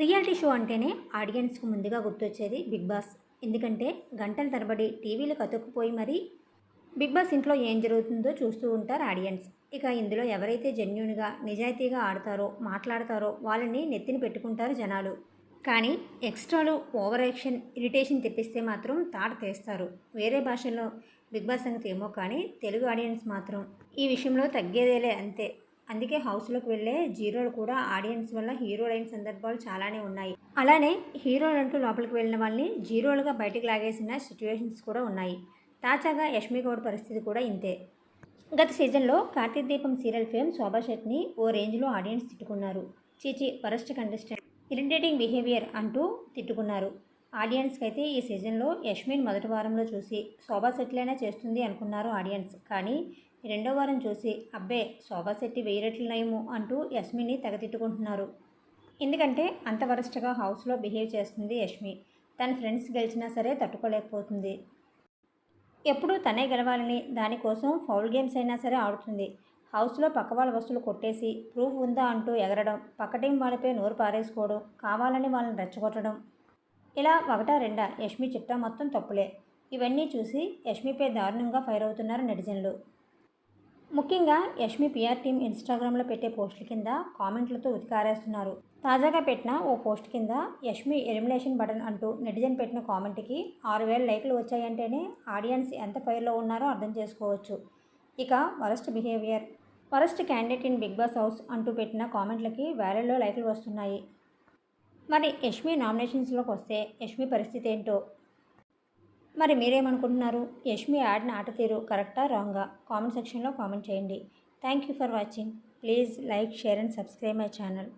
Reality show అంటేనే ఆడియన్స్కు ముందుగా గుర్తొచ్చేది బిగ్ బాస్. ఎందుకంటే గంటల తరబడి టీవీలకు అతుక్కుపోయి మరీ బిగ్ బాస్ ఇంట్లో ఏం జరుగుతుందో చూస్తూ ఉంటారు ఆడియన్స్. ఇక ఇందులో ఎవరైతే జెన్యున్గా నిజాయితీగా ఆడతారో మాట్లాడతారో వాళ్ళని నెత్తిన పెట్టుకుంటారు జనాలు. కానీ ఎక్స్ట్రాలు ఓవర్ యాక్షన్ ఇరిటేషన్ తెప్పిస్తే మాత్రం తాట తీస్తారు. వేరే భాషల్లో బిగ్ బాస్ సంగతి ఏమో కానీ తెలుగు ఆడియన్స్ మాత్రం. ఈ విషయంలో తగ్గేదేలే అంతే. అందుకే హౌస్లోకి వెళ్ళే జీరోలు కూడా ఆడియన్స్ వల్ల హీరోలైన సందర్భాలు చాలానే ఉన్నాయి. అలానే హీరోలు అంటూ లోపలికి వెళ్ళిన వాళ్ళని జీరోలుగా బయటకు లాగేసిన సిచ్యువేషన్స్ కూడా ఉన్నాయి. తాజాగా యష్మి గౌడ్ పరిస్థితి కూడా ఇంతే. గత సీజన్లో కార్తీక్ దీపం సీరియల్ ఫేమ్ శోభా శెట్ని ఓ రేంజ్లో ఆడియన్స్ తిట్టుకున్నారు. చీచి వరస్ట్ కంటెస్టెంట్. ఇరిటేటింగ్ బిహేవియర్ అంటూ తిట్టుకున్నారు. ఆడియన్స్కి అయితే ఈ సీజన్లో యష్మిన్ మొదటి వారంలో చూసి శోభా సెట్లైనా చేస్తుంది అనుకున్నారు ఆడియన్స్. కానీ రెండో వారం చూసి అబ్బే శోభా శెట్టి వెయ్యి రెట్లు నయము అంటూ యష్మిని తెగ తిట్టుకుంటున్నారు. ఎందుకంటే అంత వరస్ట్గా హౌస్లో బిహేవ్ చేస్తుంది యష్మి. తన ఫ్రెండ్స్ గెలిచినా సరే తట్టుకోలేకపోతుంది. ఎప్పుడూ తనే గెలవాలని దానికోసం ఫౌల్ గేమ్స్ అయినా సరే ఆడుతుంది. హౌస్లో పక్క వాళ్ళ వస్తువులు కొట్టేసి ప్రూఫ్ ఉందా అంటూ ఎగరడం పక్క టీం వాళ్ళపై నోరు పారేసుకోవడం కావాలని వాళ్ళని రెచ్చగొట్టడం ఇలా ఒకటా రెండా? యష్మి చిట్టా మొత్తం తప్పులే. ఇవన్నీ చూసి యష్మిపై దారుణంగా ఫైర్ అవుతున్నారు నెటిజన్లు. ముఖ్యంగా యష్మి పిఆర్ టీం ఇన్స్టాగ్రామ్లో పెట్టే పోస్టుల కింద కామెంట్లతో ఉతికారేస్తున్నారు. తాజాగా పెట్టిన ఓ పోస్ట్ కింద యష్మి ఎలిమినేషన్ బటన్ అంటూ నెటిజన్ పెట్టిన కామెంట్కి ఆరు వేల లైక్లు వచ్చాయంటేనే ఆడియన్స్ ఎంత ఫైర్లో ఉన్నారో అర్థం చేసుకోవచ్చు. ఇక worst behaviour. Worst candidate in Bigg Boss house అంటూ పెట్టిన కామెంట్లకి వేలల్లో లైక్లు వస్తున్నాయి. మరి యష్మి నామినేషన్స్లోకి వస్తే యష్మి పరిస్థితి ఏంటో? మరి మీరేమనుకుంటున్నారు? యష్మి ఆడిన ఆట తీరు కరెక్టా రాంగా? కామెంట్ సెక్షన్లో కామెంట్ చేయండి. Thank you for watching. Please like share and subscribe my channel.